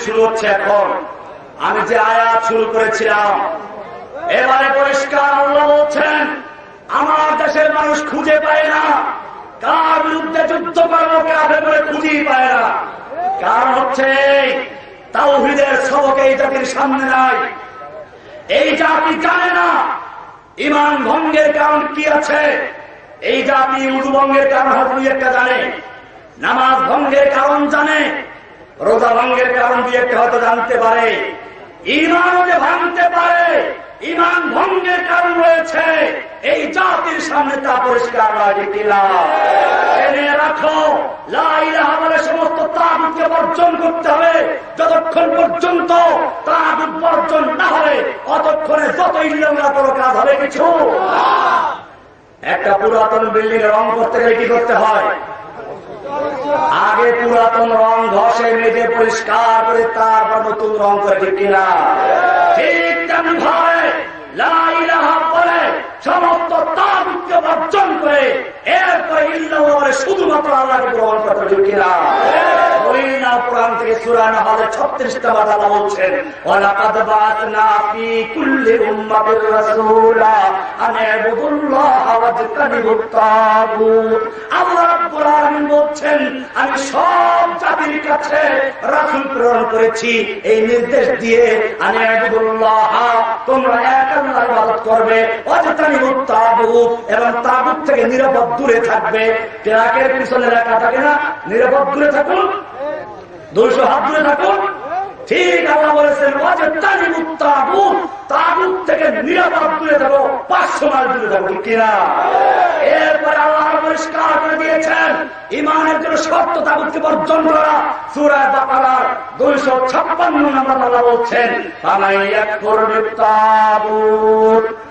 শুরু হচ্ছে এখন। আমি যে আয়াত শুরু করেছিলাম, এবারে পরিষ্কার বলছেন, আমার দেশের মানুষ খুঁজে পায় না। কার বিরুদ্ধে যুদ্ধ করব কাকে করে খুঁজেই পায় না। কারণ হচ্ছে তাওহিদের সবক এই জাতির সামনে নাই। এই জাতি জানে না ইমান ভঙ্গের কারণ কি আছে। এই জাতি উদু কারণ হয়তো একটা জানে। নামাজ ভঙ্গের কারণ জানে। রোজা ভঙ্গের কারণ দুই একটা হয়তো জানতে পারে। ইমানও যে ভাঙতে পারে। ইমান ভঙ্গের কারণ রয়েছে। এই জাতির সামনে তা পরিষ্কার নয় জেনে রাখো সমস্ত তাগুতকে বর্জন করতে হবে। যতক্ষণ পর্যন্ত তাগুত বর্জন না হবে অতক্ষণে যত ইল্লাল্লাহ কোনো কাজ হবে কিছু। একটা পুরাতন বিল্ডিং রং করতে গেলে কি করতে হয়? আগে পুরাতন রং ধসে মেজে পরিষ্কার করে তারপর নতুন রং করে ঠিক কিনা? ঠিক তেমন ভাবে লাইলাহা বলে সমস্ত তাগুতকে বর্জন করে এরপরে ইল্লাহ বলে শুধুমাত্র আল্লাহকে গ্রহণ করতে ঠিক কিনা ওই না পুরাণ থেকে আমি সব জাতির কাছে প্রেরণ করেছি। এই নির্দেশ দিয়ে আন তোমরা এক আল্লাহর করবে এবং থেকে নিরাপদ দূরে থাকবে। পিছনে রাখা থাকে না, নিরাপদ দূরে থাকুন দুইশো হাত দূরে থাকুন। ঠিক বলেছেন থেকে নিরাপদ দূরে থাকো, পাঁচশো দূরে কিনা? এরপরে আল্লাহ পরিষ্কার করে দিয়েছেন ইমানের জন্য শর্ত তাগুতকে বর্জন করা। সুরায় দুইশো ছাপ্পান্ন নম্বর বলছেন বিত্তাগুত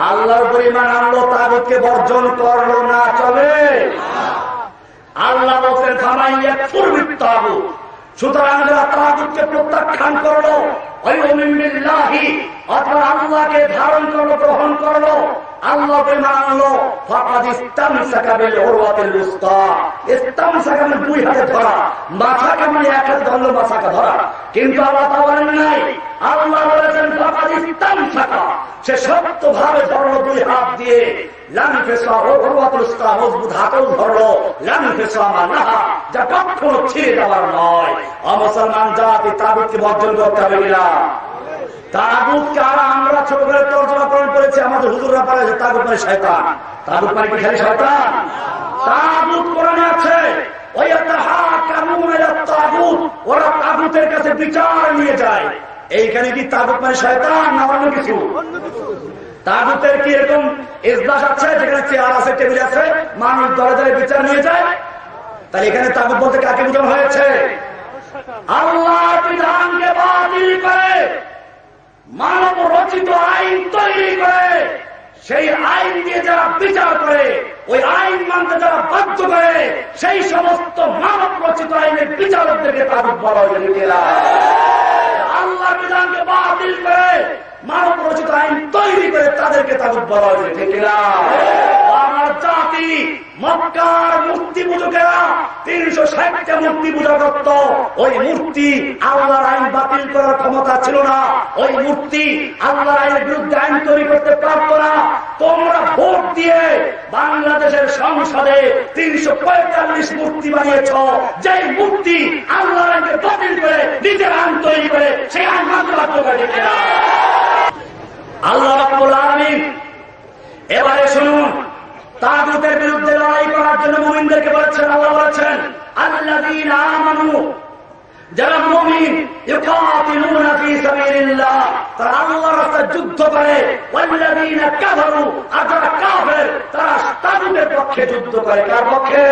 আল্লাহর পরিমাণ আনলো তাগুতকে বর্জন করল না, চলে। আল্লাহ বলছেন থামাইয়া পূর্বিক তাগুত সুতরাং যারা প্রত্যাখ্যান করল আল্লাহকে ধারণ করল, গ্রহণ করল, আল্লাহ মানে মানে আল্লাহ আল্লাহ বলেছেন সে শক্ত ভাবে ধরলো দুই হাত দিয়ে লামি ফেসা উরওয়াতুল উসকা মজবুত হাতেও ধরলো লামি ফেসা মানাহা যা কখনো ছিঁড়ে দেওয়ার নয়। অমুসলমান জাতি তাগুতকে বর্জন করতে হবে তাগুত মানে মানে বিচার নিয়ে যায়। এইখানে কি তাগুত মানে শয়তান না অন্য কিছু? তাগুতের কি এরকম ইজলাস আছে, যেখানে চেয়ার আছে, টেবিল আছে, মানুষ দলে দলে বিচার নিয়ে যায়? তাহলে এখানে তাগুত বলতে কাকে বোঝানো হয়েছে? আল্লাহ বিধানকে বাতিল করে, মানব রচিত আইন তৈরি করে, সেই আইন দিয়ে যারা বিচার করে, ওই আইন মানতে যারা বাধ্য করে, সেই সমস্ত মানব রচিত আইনের বিচারকদেরকে তাগুত বলা হয়েছে আল্লাহ বিধানকে বাতিল করে মানব রচিত আইন তৈরি করে তাদেরকে তাগুত বলা হয়েছে, ঠিক না আমার জাতি, মক্কার মূর্তি তিনশো ষাটটা মূর্তি করত। ওই মূর্তি আইন বাতিল করার ক্ষমতা ছিল না। ওই মূর্তি আইনের বিরুদ্ধে আইন তৈরি করতে পারত না। তোমরা ভোট দিয়ে বাংলাদেশের সংসদে তিনশো পঁয়তাল্লিশ মূর্তি বানিয়েছ। যেই মূর্তি আল্লাহর আইনকে বাতিল নিজের আইন তৈরি করে সেই আইন আল্লাহ এবারে শুনুন, তাগুতের বিরুদ্ধে লড়াই করার জন্য মুমিনদেরকে বলেছেন, আল্লাহ বলেছেন আমানু, যারা মুমিন তারা যুদ্ধ করে কাফের, তারা তাগুতের পক্ষে যুদ্ধ করে। কার পক্ষে?